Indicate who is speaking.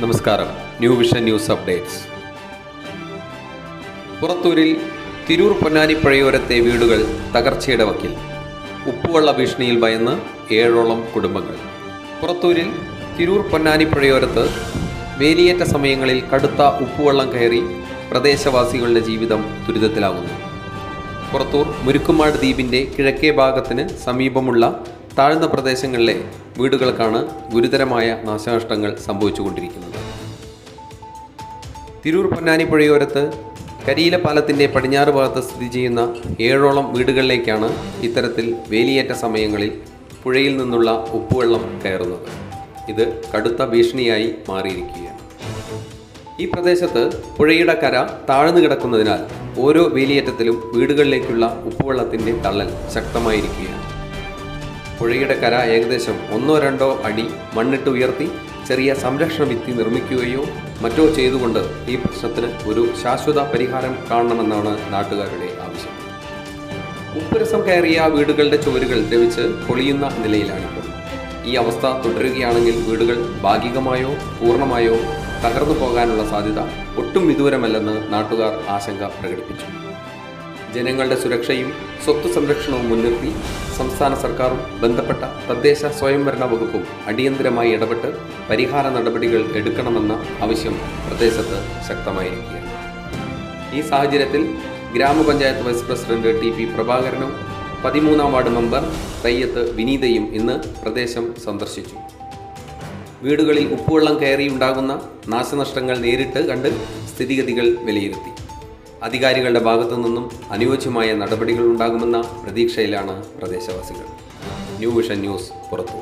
Speaker 1: നമസ്കാരം. New vision news updates. പുറത്തൂരിൽ Tirur Ponnani പുഴയോരത്തെ വീടുകൾ തകർച്ചയുടെ വക്കിൽ. ഉപ്പുവെള്ള ഭീഷണിയിൽ ഭയന്ന് ഏഴോളം കുടുംബങ്ങൾ. പുറത്തൂരിൽ തിരൂർ പൊന്നാനി പുഴയോരത്ത് വേലിയേറ്റ സമയങ്ങളിൽ കടുത്ത ഉപ്പുവെള്ളം കയറി പ്രദേശവാസികളുടെ ജീവിതം ദുരിതത്തിലാകുന്നു. പുറത്തൂർ മുരുക്കുമാട് ദ്വീപിന്റെ കിഴക്കേ ഭാഗത്തിന് സമീപമുള്ള താഴ്ന്ന പ്രദേശങ്ങളിലെ വീടുകൾക്കാണ് ഗുരുതരമായ നാശനഷ്ടങ്ങൾ സംഭവിച്ചുകൊണ്ടിരിക്കുന്നത്. തിരൂർ പൊന്നാനി പുഴയോരത്ത് കരിയില പാലത്തിന്റെ പടിഞ്ഞാറ് ഭാഗത്ത് സ്ഥിതി ചെയ്യുന്ന ഏഴോളം വീടുകളിലേക്കാണ് ഇത്തരത്തിൽ വേലിയേറ്റ സമയങ്ങളിൽ പുഴയിൽ നിന്നുള്ള ഉപ്പുവെള്ളം കയറുന്നത്. ഇത് കടുത്ത ഭീഷണിയായി മാറിയിരിക്കുകയാണ്. ഈ പ്രദേശത്ത് പുഴയുടെ കര താഴ്ന്നു കിടക്കുന്നതിനാൽ ഓരോ വേലിയേറ്റത്തിലും വീടുകളിലേക്കുള്ള ഉപ്പുവെള്ളത്തിന്റെ തള്ളൽ ശക്തമായിരിക്കുകയാണ്. പുഴയുടെ കര ഏകദേശം ഒന്നോ രണ്ടോ അടി മണ്ണിട്ട് ഉയർത്തി ചെറിയ സംരക്ഷണ ഭിത്തി നിർമ്മിക്കുകയോ മറ്റോ ചെയ്തുകൊണ്ട് ഈ പ്രശ്നത്തിന് ഒരു ശാശ്വത പരിഹാരം കാണണമെന്നാണ് നാട്ടുകാരുടെ ആവശ്യം. ഉപ്പുരസം കയറിയ വീടുകളുടെ ചുവരുകൾ ദ്രവിച്ച് പൊളിയുന്ന നിലയിലാണിപ്പോൾ. ഈ അവസ്ഥ തുടരുകയാണെങ്കിൽ വീടുകൾ ഭാഗികമായോ പൂർണമായോ തകർന്നു പോകാനുള്ള സാധ്യത ഒട്ടും വിദൂരമല്ലെന്ന് നാട്ടുകാർ ആശങ്ക പ്രകടിപ്പിച്ചു. ജനങ്ങളുടെ സുരക്ഷയും സ്വത്ത് സംരക്ഷണവും മുൻനിർത്തി സംസ്ഥാന സർക്കാരും ബന്ധപ്പെട്ട തദ്ദേശ സ്വയംഭരണ വകുപ്പും അടിയന്തരമായി ഇടപെട്ട് പരിഹാര നടപടികൾ എടുക്കണമെന്ന ആവശ്യം പ്രദേശത്ത് ശക്തമായിരിക്കുകയാണ്. ഈ സാഹചര്യത്തിൽ ഗ്രാമപഞ്ചായത്ത് വൈസ് പ്രസിഡന്റ് ടി പി പ്രഭാകരനും പതിമൂന്നാം വാർഡ് മെമ്പർ തയ്യത്ത് വിനീതയും ഇന്ന് പ്രദേശം സന്ദർശിച്ചു. വീടുകളിൽ ഉപ്പുവെള്ളം കയറിയുണ്ടാകുന്ന നാശനഷ്ടങ്ങൾ നേരിട്ട് കണ്ട് സ്ഥിതിഗതികൾ വിലയിരുത്തി. അധികാരികളുടെ ഭാഗത്തു നിന്നും അനുയോജ്യമായ നടപടികൾ ഉണ്ടാകുമെന്ന പ്രതീക്ഷയിലാണ് പ്രദേശവാസികൾ. ന്യൂ വിഷൻ ന്യൂസ് പുറത്തു